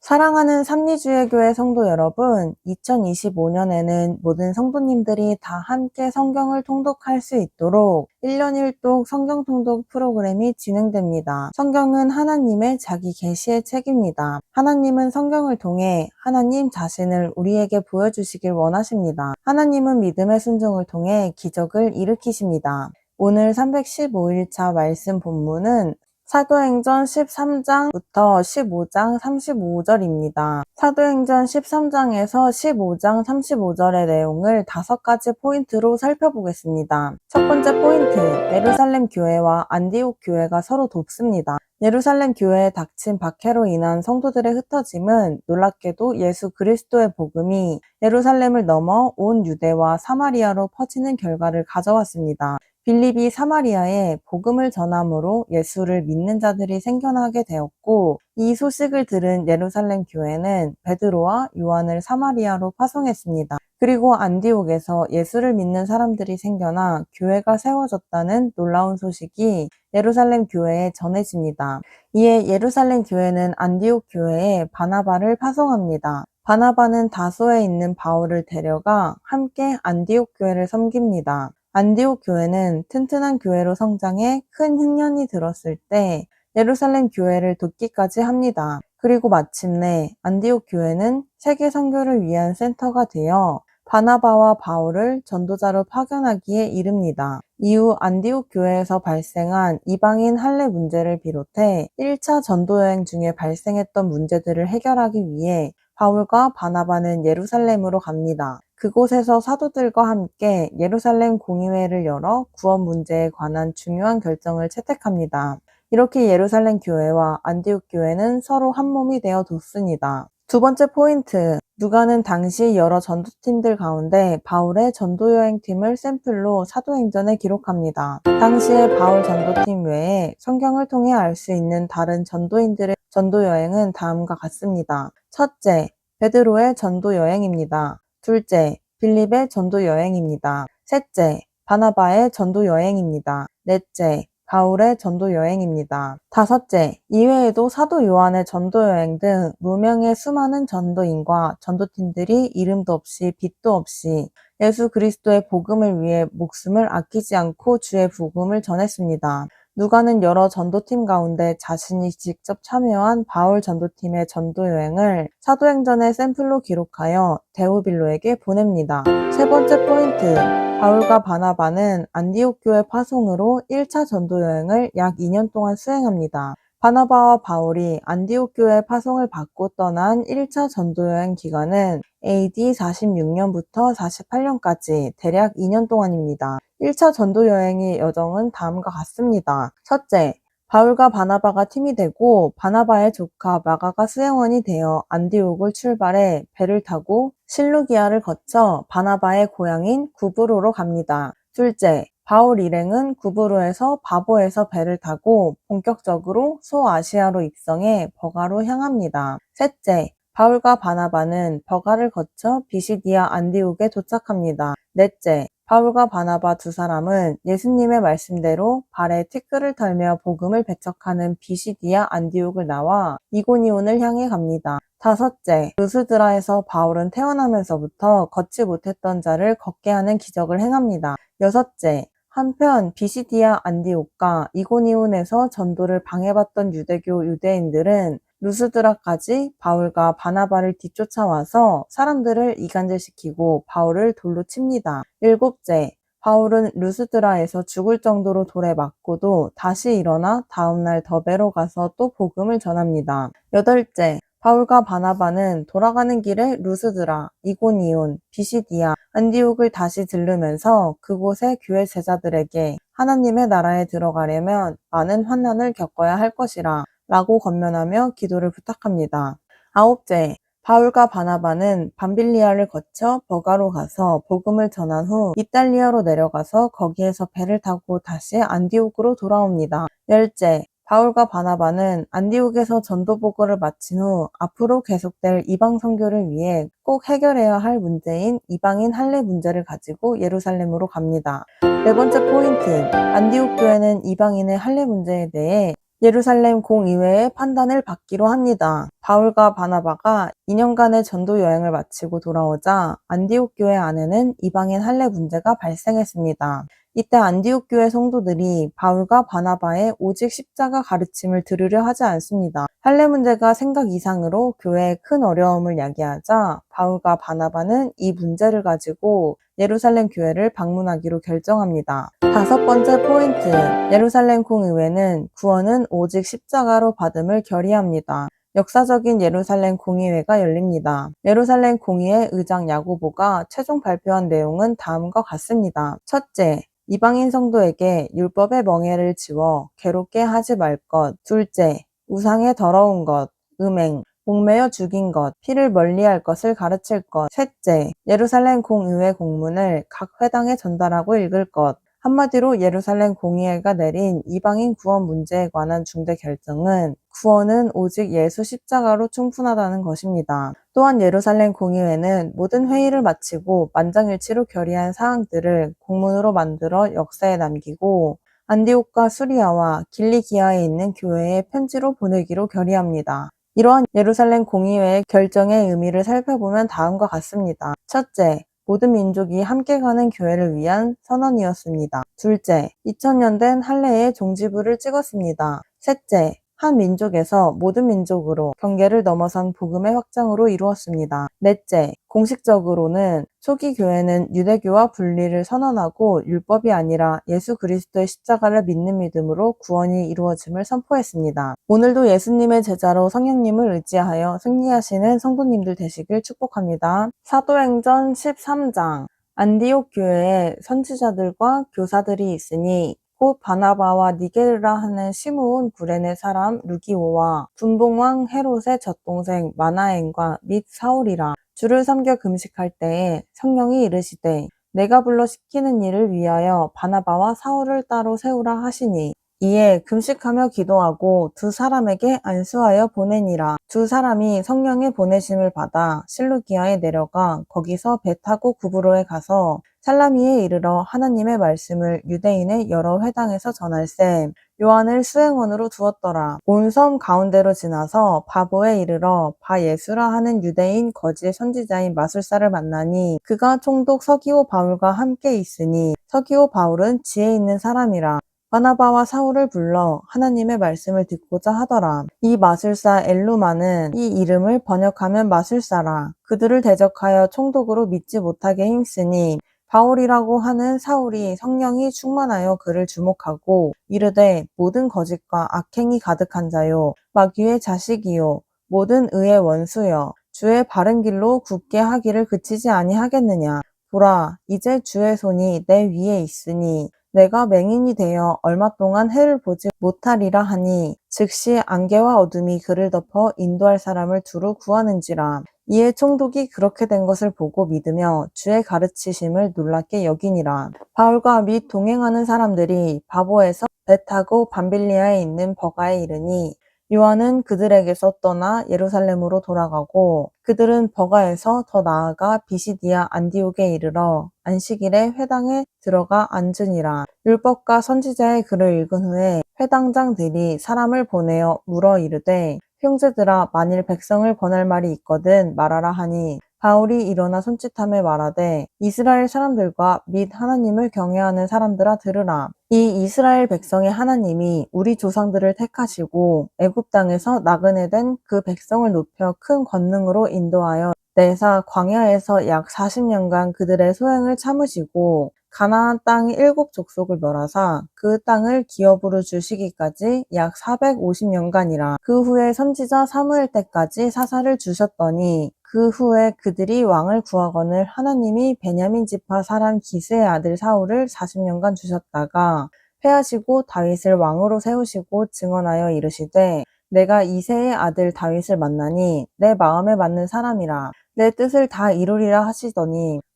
사랑하는 삼리주의교회 성도 여러분, 2025년에는 모든 성도님들이 다 함께 성경을 통독할 수 있도록 1년 1독 성경 통독 프로그램이 진행됩니다. 성경은 하나님의 자기 계시의 책입니다. 하나님은 성경을 통해 하나님 자신을 우리에게 보여주시길 원하십니다. 하나님은 믿음의 순종을 통해 기적을 일으키십니다. 오늘 315일차 말씀 본문은 사도행전 13장부터 15장 35절입니다. 사도행전 13장에서 15장 35절의 내용을 다섯 가지 포인트로 살펴보겠습니다. 첫 번째 포인트, 예루살렘 교회와 안디옥 교회가 서로 돕습니다. 예루살렘 교회에 닥친 박해로 인한 성도들의 흩어짐은 놀랍게도 예수 그리스도의 복음이 예루살렘을 넘어 온 유대와 사마리아로 퍼지는 결과를 가져왔습니다. 빌립이 사마리아에 복음을 전함으로 예수를 믿는 자들이 생겨나게 되었고 이 소식을 들은 예루살렘 교회는 베드로와 요한을 사마리아로 파송했습니다. 그리고 안디옥에서 예수를 믿는 사람들이 생겨나 교회가 세워졌다는 놀라운 소식이 예루살렘 교회에 전해집니다. 이에 예루살렘 교회는 안디옥 교회에 바나바를 파송합니다. 바나바는 다소에 있는 바울을 데려가 함께 안디옥 교회를 섬깁니다. 안디옥 교회는 튼튼한 교회로 성장해 큰 흉년이 들었을 때 예루살렘 교회를 돕기까지 합니다. 그리고 마침내 안디옥 교회는 세계 선교를 위한 센터가 되어 바나바와 바울을 전도자로 파견하기에 이릅니다. 이후 안디옥 교회에서 발생한 이방인 할례 문제를 비롯해 1차 전도 여행 중에 발생했던 문제들을 해결하기 위해 바울과 바나바는 예루살렘으로 갑니다. 그곳에서 사도들과 함께 예루살렘 공의회를 열어 구원 문제에 관한 중요한 결정을 채택합니다. 이렇게 예루살렘 교회와 안디옥 교회는 서로 한 몸이 되어 뒀습니다. 두 번째 포인트, 누가는 당시 여러 전도팀들 가운데 바울의 전도여행팀을 샘플로 사도행전에 기록합니다. 당시에 바울 전도팀 외에 성경을 통해 알 수 있는 다른 전도인들의 전도 여행은 다음과 같습니다. 첫째, 베드로의 전도 여행입니다. 둘째, 빌립의 전도 여행입니다. 셋째, 바나바의 전도 여행입니다. 넷째, 바울의 전도 여행입니다. 다섯째, 이외에도 사도 요한의 전도 여행 등 무명의 수많은 전도인과 전도팀들이 이름도 없이 빛도 없이 예수 그리스도의 복음을 위해 목숨을 아끼지 않고 주의 복음을 전했습니다. 누가는 여러 전도팀 가운데 자신이 직접 참여한 바울 전도팀의 전도 여행을 사도행전의 샘플로 기록하여 데오빌로에게 보냅니다. 세 번째 포인트, 바울과 바나바는 안디옥 교회 파송으로 1차 전도 여행을 약 2년 동안 수행합니다. 바나바와 바울이 안디옥 교회 파송을 받고 떠난 1차 전도여행 기간은 AD 46년부터 48년까지 대략 2년 동안입니다. 1차 전도여행의 여정은 다음과 같습니다. 첫째, 바울과 바나바가 팀이 되고 바나바의 조카 마가가 수행원이 되어 안디옥을 출발해 배를 타고 실루기아를 거쳐 바나바의 고향인 구브로로 갑니다. 둘째, 바울 일행은 구브로에서 바보에서 배를 타고 본격적으로 소아시아로 입성해 버가로 향합니다. 셋째, 바울과 바나바는 버가를 거쳐 비시디아 안디옥에 도착합니다. 넷째, 바울과 바나바 두 사람은 예수님의 말씀대로 발에 티끌을 털며 복음을 배척하는 비시디아 안디옥을 나와 이고니온을 향해 갑니다. 다섯째, 루스드라에서 바울은 태어나면서부터 걷지 못했던 자를 걷게 하는 기적을 행합니다. 여섯째, 한편 비시디아 안디옥과 이고니온에서 전도를 방해받던 유대교 유대인들은 루스드라까지 바울과 바나바를 뒤쫓아와서 사람들을 이간질시키고 바울을 돌로 칩니다. 일곱째, 바울은 루스드라에서 죽을 정도로 돌에 맞고도 다시 일어나 다음날 더베로 가서 또 복음을 전합니다. 여덟째, 바울과 바나바는 돌아가는 길에 루스드라, 이고니온, 비시디아, 안디옥을 다시 들르면서 그곳의 교회 제자들에게 하나님의 나라에 들어가려면 많은 환난을 겪어야 할 것이라 라고 건면하며 기도를 부탁합니다. 아홉째, 바울과 바나바는 밤빌리아를 거쳐 버가로 가서 복음을 전한 후 이탈리아로 내려가서 거기에서 배를 타고 다시 안디옥으로 돌아옵니다. 열째, 바울과 바나바는 안디옥에서 전도 보고를 마친 후 앞으로 계속될 이방 선교를 위해 꼭 해결해야 할 문제인 이방인 할례 문제를 가지고 예루살렘으로 갑니다. 네 번째 포인트, 안디옥 교회는 이방인의 할례 문제에 대해 예루살렘 공의회의 판단을 받기로 합니다. 바울과 바나바가 2년간의 전도 여행을 마치고 돌아오자 안디옥 교회 안에는 이방인 할례 문제가 발생했습니다. 이때 안디옥 교회 성도들이 바울과 바나바의 오직 십자가 가르침을 들으려 하지 않습니다. 할례 문제가 생각 이상으로 교회에 큰 어려움을 야기하자 바울과 바나바는 이 문제를 가지고 예루살렘 교회를 방문하기로 결정합니다. 다섯 번째 포인트, 예루살렘 공의회는 구원은 오직 십자가로 받음을 결의합니다. 역사적인 예루살렘 공의회가 열립니다. 예루살렘 공의회 의장 야고보가 최종 발표한 내용은 다음과 같습니다. 첫째, 이방인 성도에게 율법의 멍해를 지워 괴롭게 하지 말 것. 둘째, 우상의 더러운 것, 음행, 목매어 죽인 것, 피를 멀리할 것을 가르칠 것. 셋째, 예루살렘 공의회 공문을 각 회당에 전달하고 읽을 것. 한마디로 예루살렘 공의회가 내린 이방인 구원 문제에 관한 중대 결정은 구원은 오직 예수 십자가로 충분하다는 것입니다. 또한 예루살렘 공의회는 모든 회의를 마치고 만장일치로 결의한 사항들을 공문으로 만들어 역사에 남기고 안디옥과 수리아와 길리기아에 있는 교회에 편지로 보내기로 결의합니다. 이러한 예루살렘 공의회의 결정의 의미를 살펴보면 다음과 같습니다. 첫째, 모든 민족이 함께 가는 교회를 위한 선언이었습니다. 둘째, 2000년 된 할례의 종지부를 찍었습니다. 셋째, 한 민족에서 모든 민족으로 경계를 넘어선 복음의 확장으로 이루었습니다. 넷째, 공식적으로는 초기 교회는 유대교와 분리를 선언하고 율법이 아니라 예수 그리스도의 십자가를 믿는 믿음으로 구원이 이루어짐을 선포했습니다. 오늘도 예수님의 제자로 성령님을 의지하여 승리하시는 성도님들 되시길 축복합니다. 사도행전 13장 안디옥 교회에 선지자들과 교사들이 있으니 곧 바나바와 니게르라 하는 시므온 구레네 사람 루기오와 분봉왕 헤롯의 젖동생 마나엔과 및 사울이라 주를 섬겨 금식할 때에 성령이 이르시되 내가 불러 시키는 일을 위하여 바나바와 사울을 따로 세우라 하시니 이에 금식하며 기도하고 두 사람에게 안수하여 보내니라. 두 사람이 성령의 보내심을 받아 실루기아에 내려가 거기서 배 타고 구브로에 가서 살라미에 이르러 하나님의 말씀을 유대인의 여러 회당에서 전할세 요한을 수행원으로 두었더라. 온 섬 가운데로 지나서 바보에 이르러 바예수라 하는 유대인 거짓 선지자인 마술사를 만나니 그가 총독 서기오 바울과 함께 있으니 서기오 바울은 지혜 있는 사람이라. 바나바와 사울을 불러 하나님의 말씀을 듣고자 하더라. 이 마술사 엘루마는 이 이름을 번역하면 마술사라. 그들을 대적하여 총독으로 믿지 못하게 힘쓰니 바울이라고 하는 사울이 성령이 충만하여 그를 주목하고 이르되 모든 거짓과 악행이 가득한 자요 마귀의 자식이요 모든 의의 원수여 주의 바른 길로 굳게 하기를 그치지 아니하겠느냐? 보라 이제 주의 손이 내 위에 있으니 내가 맹인이 되어 얼마 동안 해를 보지 못하리라 하니 즉시 안개와 어둠이 그를 덮어 인도할 사람을 두루 구하는지라 이에 총독이 그렇게 된 것을 보고 믿으며 주의 가르치심을 놀랍게 여기니라. 바울과 및 동행하는 사람들이 바보에서 배 타고 밤빌리아에 있는 버가에 이르니 요한은 그들에게서 떠나 예루살렘으로 돌아가고 그들은 버가에서 더 나아가 비시디아 안디옥에 이르러 안식일에 회당에 들어가 앉으니라. 율법과 선지자의 글을 읽은 후에 회당장들이 사람을 보내어 물어 이르되 형제들아 만일 백성을 권할 말이 있거든 말하라 하니 바울이 일어나 손짓함에 말하되 이스라엘 사람들과 및 하나님을 경외하는 사람들아 들으라. 이 이스라엘 백성의 하나님이 우리 조상들을 택하시고 애굽 땅에서 나그네 된 그 백성을 높여 큰 권능으로 인도하여 내사 광야에서 약 40년간 그들의 소행을 참으시고 가나안 땅 일곱 족속을 멸하사 그 땅을 기업으로 주시기까지 약 450년간이라. 그 후에 선지자 사무엘 때까지 사사를 주셨더니 그 후에 그들이 왕을 구하거늘 하나님이 베냐민 지파 사람 기스의 아들 사울을 40년간 주셨다가 패하시고 다윗을 왕으로 세우시고 증언하여 이르시되 내가 이세의 아들 다윗을 만나니 내 마음에 맞는 사람이라 내 뜻을 다 이루리라 하시더니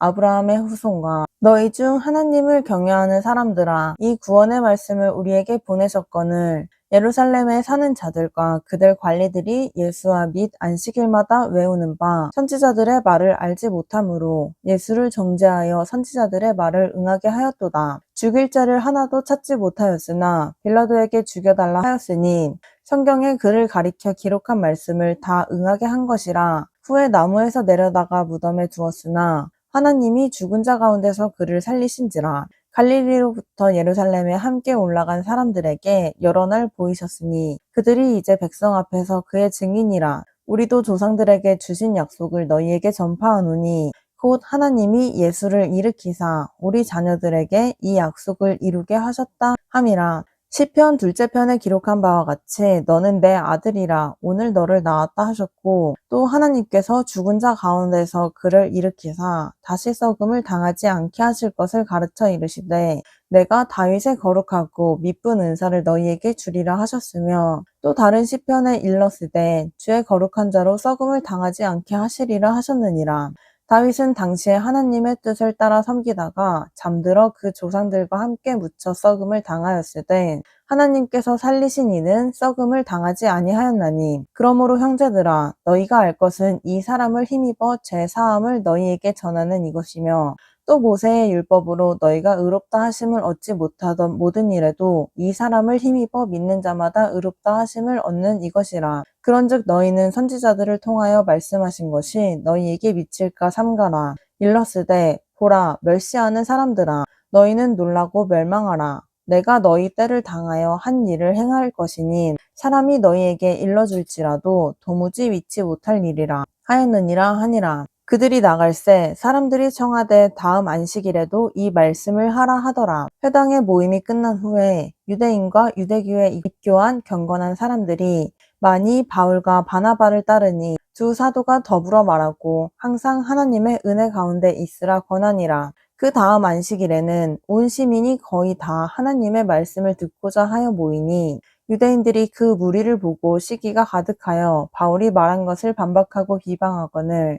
아브라함의 후손과 너희 중 하나님을 경외하는 사람들아 이 구원의 말씀을 우리에게 보내셨거늘 예루살렘에 사는 자들과 그들 관리들이 예수와 및 안식일마다 외우는 바 선지자들의 말을 알지 못하므로 예수를 정죄하여 선지자들의 말을 응하게 하였도다. 죽일 자를 하나도 찾지 못하였으나 빌라도에게 죽여달라 하였으니 성경에 그를 가리켜 기록한 말씀을 다 응하게 한 것이라 후에 나무에서 내려다가 무덤에 두었으나 하나님이 죽은 자 가운데서 그를 살리신지라 갈릴리로부터 예루살렘에 함께 올라간 사람들에게 여러 날 보이셨으니 그들이 이제 백성 앞에서 그의 증인이라 우리도 조상들에게 주신 약속을 너희에게 전파하노니 곧 하나님이 예수를 일으키사 우리 자녀들에게 이 약속을 이루게 하셨다 함이라 시편 둘째 편에 기록한 바와 같이 너는 내 아들이라 오늘 너를 낳았다 하셨고 또 하나님께서 죽은 자 가운데서 그를 일으키사 다시 썩음을 당하지 않게 하실 것을 가르쳐 이르시되 내가 다윗의 거룩하고 미쁜 은사를 너희에게 주리라 하셨으며 또 다른 시편에 일렀으되 주의 거룩한 자로 썩음을 당하지 않게 하시리라 하셨느니라 다윗은 당시에 하나님의 뜻을 따라 섬기다가 잠들어 그 조상들과 함께 묻혀 썩음을 당하였을 때 하나님께서 살리신 이는 썩음을 당하지 아니하였나니 그러므로 형제들아 너희가 알 것은 이 사람을 힘입어 제 사함을 너희에게 전하는 이것이며 또 모세의 율법으로 너희가 의롭다 하심을 얻지 못하던 모든 일에도 이 사람을 힘입어 믿는 자마다 의롭다 하심을 얻는 이것이라. 그런즉 너희는 선지자들을 통하여 말씀하신 것이 너희에게 미칠까 삼가라. 일렀으되 보라 멸시하는 사람들아 너희는 놀라고 멸망하라. 내가 너희 때를 당하여 한 일을 행할 것이니 사람이 너희에게 일러줄지라도 도무지 믿지 못할 일이라 하였느니라 하니라. 그들이 나갈새 사람들이 청하되 다음 안식일에도 이 말씀을 하라 하더라. 회당의 모임이 끝난 후에 유대인과 유대교에 입교한 경건한 사람들이 많이 바울과 바나바를 따르니 두 사도가 더불어 말하고 항상 하나님의 은혜 가운데 있으라 권하니라. 그 다음 안식일에는 온 시민이 거의 다 하나님의 말씀을 듣고자 하여 모이니 유대인들이 그 무리를 보고 시기가 가득하여 바울이 말한 것을 반박하고 비방하거늘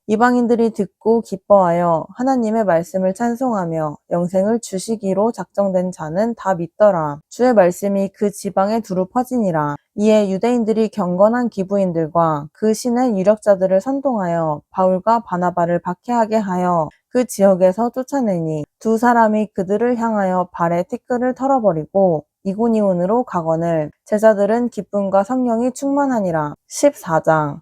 이방인들이 듣고 기뻐하여 하나님의 말씀을 찬송하며 영생을 주시기로 작정된 자는 다 믿더라. 주의 말씀이 그 지방에 두루 퍼지니라. 이에 유대인들이 경건한 기부인들과 그 신의 유력자들을 선동하여 바울과 바나바를 박해하게 하여 그 지역에서 쫓아내니 두 사람이 그들을 향하여 발에 티끌을 털어버리고 이고니온으로 가거늘 제자들은 기쁨과 성령이 충만하니라. 14장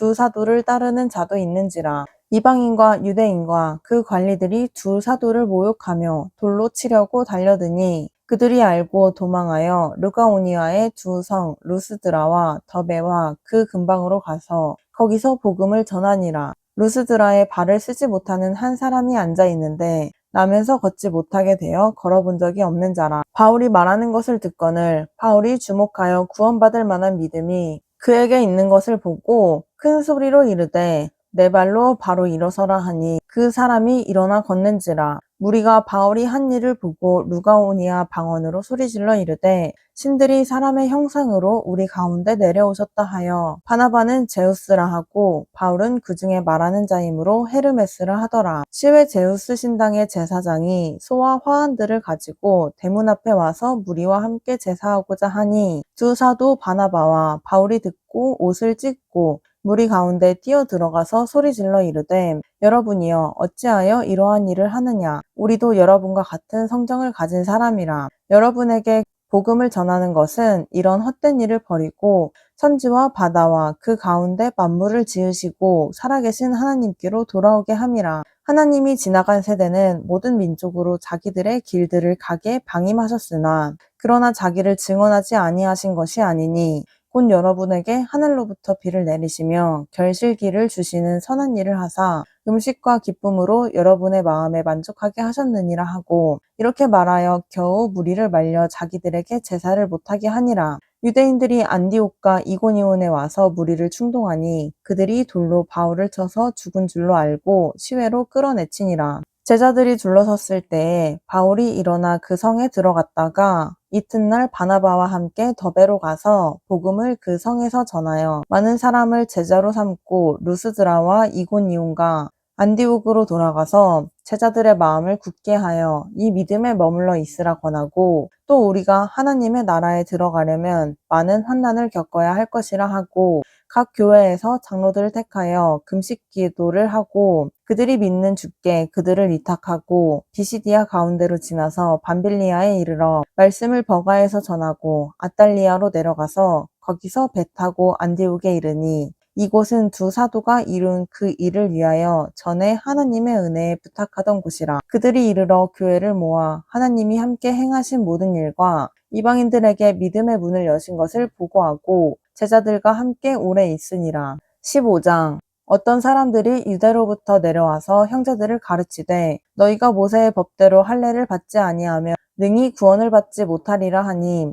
두 사도를 따르는 자도 있는지라 이방인과 유대인과 그 관리들이 두 사도를 모욕하며 돌로 치려고 달려드니 그들이 알고 도망하여 르가오니아의 두 성 루스드라와 더베와 그 근방으로 가서 거기서 복음을 전하니라. 루스드라에 발을 쓰지 못하는 한 사람이 앉아 있는데 나면서 걷지 못하게 되어 걸어본 적이 없는 자라. 바울이 말하는 것을 듣거늘 바울이 주목하여 구원받을 만한 믿음이 그에게 있는 것을 보고 큰 소리로 이르되 내 발로 바로 일어서라 하니 그 사람이 일어나 걷는지라. 무리가 바울이 한 일을 보고 루가오니아 방언으로 소리질러 이르되 신들이 사람의 형상으로 우리 가운데 내려오셨다 하여 바나바는 제우스라 하고 바울은 그 중에 말하는 자이므로 헤르메스라 하더라. 시외 제우스 신당의 제사장이 소와 화환들을 가지고 대문 앞에 와서 무리와 함께 제사하고자 하니 두 사도 바나바와 바울이 듣고 옷을 찢고 무리 가운데 뛰어 들어가서 소리질러 이르되 여러분이여 어찌하여 이러한 일을 하느냐 우리도 여러분과 같은 성정을 가진 사람이라 여러분에게 복음을 전하는 것은 이런 헛된 일을 버리고 천지와 바다와 그 가운데 만물을 지으시고 살아계신 하나님께로 돌아오게 함이라. 하나님이 지나간 세대는 모든 민족으로 자기들의 길들을 가게 방임하셨으나 그러나 자기를 증언하지 아니하신 것이 아니니 곧 여러분에게 하늘로부터 비를 내리시며 결실기를 주시는 선한 일을 하사 음식과 기쁨으로 여러분의 마음에 만족하게 하셨느니라 하고 이렇게 말하여 겨우 무리를 말려 자기들에게 제사를 못하게 하니라. 유대인들이 안디옥과 이고니온에 와서 무리를 충동하니 그들이 돌로 바울을 쳐서 죽은 줄로 알고 시외로 끌어내치니라. 제자들이 둘러섰을 때에 바울이 일어나 그 성에 들어갔다가 이튿날 바나바와 함께 더베로 가서 복음을 그 성에서 전하여 많은 사람을 제자로 삼고 루스드라와 이고니온과 안디옥으로 돌아가서 제자들의 마음을 굳게 하여 이 믿음에 머물러 있으라 권하고 또 우리가 하나님의 나라에 들어가려면 많은 환난을 겪어야 할 것이라 하고 각 교회에서 장로들을 택하여 금식 기도를 하고 그들이 믿는 주께 그들을 위탁하고 비시디아 가운데로 지나서 밤빌리아에 이르러 말씀을 버가에서 전하고 아달리아로 내려가서 거기서 배 타고 안디옥에 이르니 이곳은 두 사도가 이룬 그 일을 위하여 전에 하나님의 은혜에 부탁하던 곳이라. 그들이 이르러 교회를 모아 하나님이 함께 행하신 모든 일과 이방인들에게 믿음의 문을 여신 것을 보고하고 제자들과 함께 오래 있으니라. 15장 어떤 사람들이 유대로부터 내려와서 형제들을 가르치되 너희가 모세의 법대로 할례를 받지 아니하며 능히 구원을 받지 못하리라 하니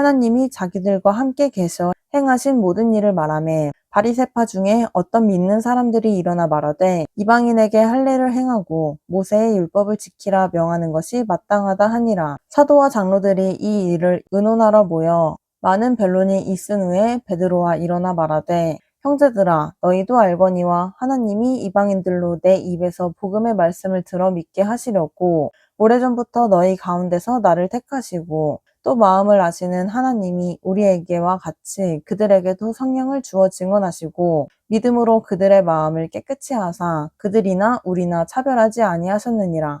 하나님이 자기들과 함께 계셔 행하신 모든 일을 말하매 바리새파 중에 어떤 믿는 사람들이 일어나 말하되 이방인에게 할례를 행하고 모세의 율법을 지키라 명하는 것이 마땅하다 하니라. 사도와 장로들이 이 일을 의논하러 모여 많은 변론이 있은 후에 베드로와 일어나 말하되 형제들아 너희도 알거니와 하나님이 이방인들로 내 입에서 복음의 말씀을 들어 믿게 하시려고 오래전부터 너희 가운데서 나를 택하시고 또 마음을 아시는 하나님이 우리에게와 같이 그들에게도 성령을 주어 증언하시고 믿음으로 그들의 마음을 깨끗이 하사 그들이나 우리나 차별하지 아니하셨느니라.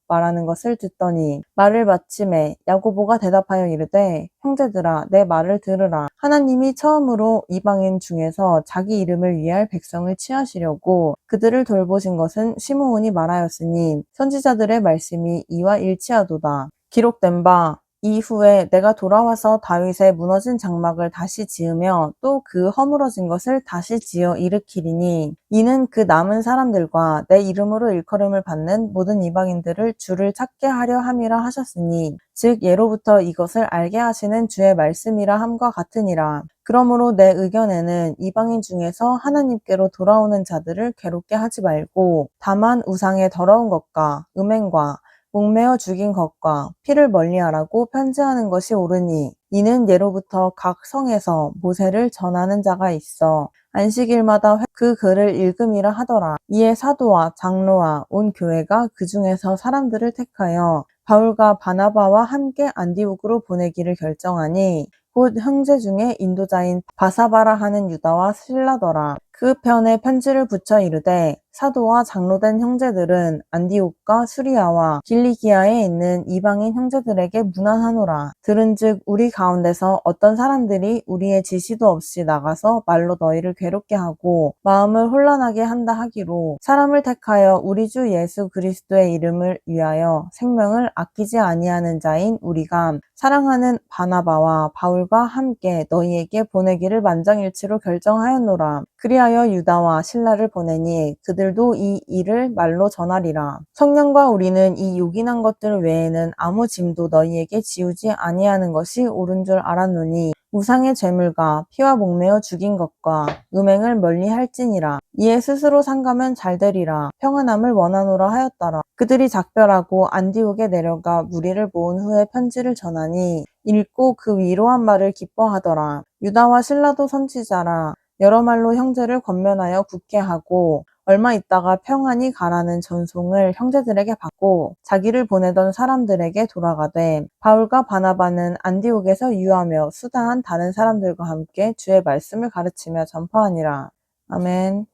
말하는 것을 듣더니 말을 마침에 야고보가 대답하여 이르되 형제들아 내 말을 들으라. 하나님이 처음으로 이방인 중에서 자기 이름을 위할 백성을 취하시려고 그들을 돌보신 것은 시므온이 말하였으니 선지자들의 말씀이 이와 일치하도다. 기록된 바 이후에 내가 돌아와서 다윗의 무너진 장막을 다시 지으며 또 그 허물어진 것을 다시 지어 일으키리니 이는 그 남은 사람들과 내 이름으로 일컬음을 받는 모든 이방인들을 주를 찾게 하려 함이라 하셨으니 즉 예로부터 이것을 알게 하시는 주의 말씀이라 함과 같으니라. 그러므로 내 의견에는 이방인 중에서 하나님께로 돌아오는 자들을 괴롭게 하지 말고 다만 우상의 더러운 것과 음행과 목매어 죽인 것과 피를 멀리하라고 편지하는 것이 옳으니 이는 예로부터 각 성에서 모세를 전하는 자가 있어 안식일마다 그 글을 읽음이라 하더라. 이에 사도와 장로와 온 교회가 그 중에서 사람들을 택하여 바울과 바나바와 함께 안디옥으로 보내기를 결정하니 곧 형제 중에 인도자인 바사바라 하는 유다와 신라더라. 그 편에 편지를 붙여 이르되 사도와 장로된 형제들은 안디옥과 수리아와 길리기아에 있는 이방인 형제들에게 문안하노라. 들은즉 우리 가운데서 어떤 사람들이 우리의 지시도 없이 나가서 말로 너희를 괴롭게 하고 마음을 혼란하게 한다 하기로 사람을 택하여 우리 주 예수 그리스도의 이름을 위하여 생명을 아끼지 아니하는 자인 우리가 사랑하는 바나바와 바울과 함께 너희에게 보내기를 만장일치로 결정하였노라. 그리하여 유다와 신라를 보내니 그들도 이 일을 말로 전하리라. 성령과 우리는 이 요긴한 것들 외에는 아무 짐도 너희에게 지우지 아니하는 것이 옳은 줄 알았노니 우상의 죄물과 피와 목매어 죽인 것과 음행을 멀리 할지니라. 이에 스스로 상가면 잘 되리라. 평안함을 원하노라 하였더라. 그들이 작별하고 안디옥에 내려가 무리를 모은 후에 편지를 전하니 읽고 그 위로한 말을 기뻐하더라. 유다와 신라도 선지자라. 여러 말로 형제를 권면하여 굳게 하고 얼마 있다가 평안히 가라는 전송을 형제들에게 받고 자기를 보내던 사람들에게 돌아가되 바울과 바나바는 안디옥에서 유하며 수다한 다른 사람들과 함께 주의 말씀을 가르치며 전파하니라. 아멘.